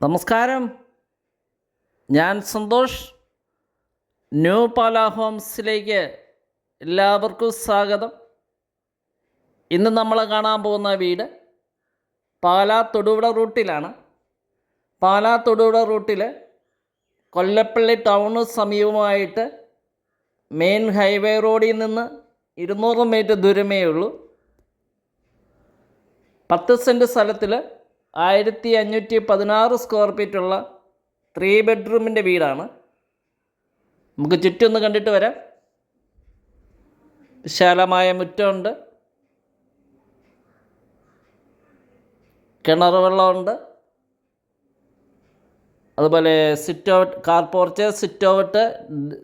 നമസ്കാരം. ഞാൻ സന്തോഷ്. ന്യൂ പാല ഹോംസിലേക്ക് എല്ലാവർക്കും സ്വാഗതം. ഇന്ന് നമ്മൾ കാണാൻ പോകുന്ന വീട് പാലാ തൊടുപുഴ റൂട്ടിലാണ്. പാലാ തൊടുപുഴ റൂട്ടിൽ കൊല്ലപ്പള്ളി ടൗണ് സമീപമായിട്ട് മെയിൻ ഹൈവേ റോഡിൽ നിന്ന് ഇരുന്നൂറ് മീറ്റർ ദൂരമേ ഉള്ളൂ പത്ത് സെന്റ് സ്ഥലത്തിൽ ആയിരത്തി അഞ്ഞൂറ്റി പതിനാറ് സ്ക്വയർ ഫീറ്റുള്ള ത്രീ ബെഡ്റൂമിന്റെ വീടാണ്. നമുക്ക് ചുറ്റൊന്ന് കണ്ടിട്ട് വരാം. വിശാലമായ മുറ്റമുണ്ട്. കിണർ വെള്ളമുണ്ട്. അതുപോലെ sit out car porch sit out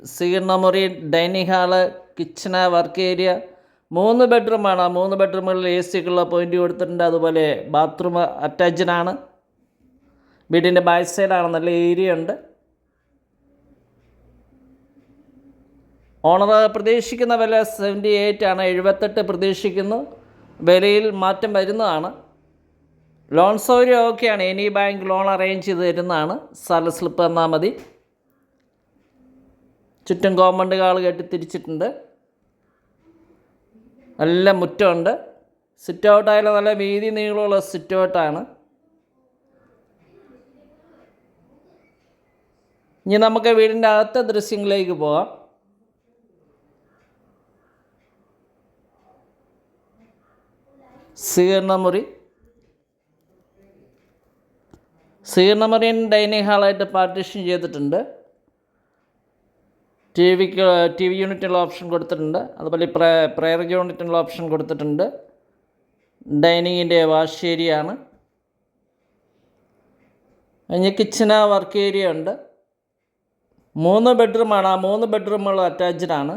സീർണമുറി dining hall kitchen work area മൂന്ന് ബെഡ്റൂമാണ്. ആ മൂന്ന് ബെഡ്റൂമുകളിൽ എ സിക്കുള്ള പോയിന്റ് കൊടുത്തിട്ടുണ്ട്. അതുപോലെ ബാത്റൂം അറ്റാച്ച്ഡാണ് വീടിന്റെ ബാക്ക് സൈഡാണ്. നല്ല ഏരിയ ഉണ്ട്. ഓണർ പ്രതീക്ഷിക്കുന്ന വില സെവന്റി എയ്റ്റ് ആണ്. എഴുപത്തെട്ട് പ്രതീക്ഷിക്കുന്നു. വിലയിൽ മാറ്റം വരുന്നതാണ്. ലോൺ സൗകര്യം ഓക്കെയാണ് എനി ബാങ്ക് ലോൺ അറേഞ്ച് ചെയ്ത് തരുന്നതാണ്. സ്ഥല സ്ലിപ്പ് തന്നാൽ മതി. ചുറ്റും കോമ്പൗണ്ട് കാൾ കെട്ടി തിരിച്ചിട്ടുണ്ട്. നല്ല മുറ്റമുണ്ട്. സിറ്റ് ഔട്ടായാലും നല്ല വീതി നീളമുള്ള സിറ്റ് ഔട്ടാണ് ഇനി നമുക്ക് വീടിന്റെ അകത്തെ ദൃശ്യങ്ങളിലേക്ക് പോകാം സ്വീകരണമുറി സ്വീകരണമുറിയും ഡൈനിങ് ഹാളായിട്ട് പാർട്ടീഷൻ ചെയ്തിട്ടുണ്ട്. ടി വിക്ക് ടി വി യൂണിറ്റിനുള്ള ഓപ്ഷൻ കൊടുത്തിട്ടുണ്ട്. അതുപോലെ പ്രേ പ്രയർ യൂണിറ്റിനുള്ള ഓപ്ഷൻ കൊടുത്തിട്ടുണ്ട്. ഡൈനിങ്ങിന്റെ വാഷ് ഏരിയ ആണ് കഴിഞ്ഞ് കിച്ചന് വർക്ക് ഏരിയ ഉണ്ട്. മൂന്ന് ബെഡ്റൂമാണ്. ആ മൂന്ന് ബെഡ്റൂമുകൾ അറ്റാച്ച്ഡ് ആണ്.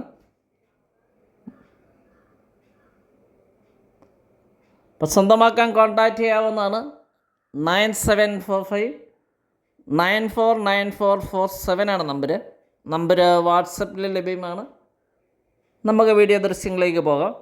അപ്പോൾ സ്വന്തമാക്കാൻ കോൺടാക്റ്റ് ചെയ്യാവുന്നതാണ്. Nine seven four five nine four nine four four seven ആണ് നമ്പർ നമ്പർ വാട്സപ്പിൽ ലഭ്യമാണ്. നമുക്ക് വീഡിയോ ദൃശ്യങ്ങളിലേക്ക് പോകാം.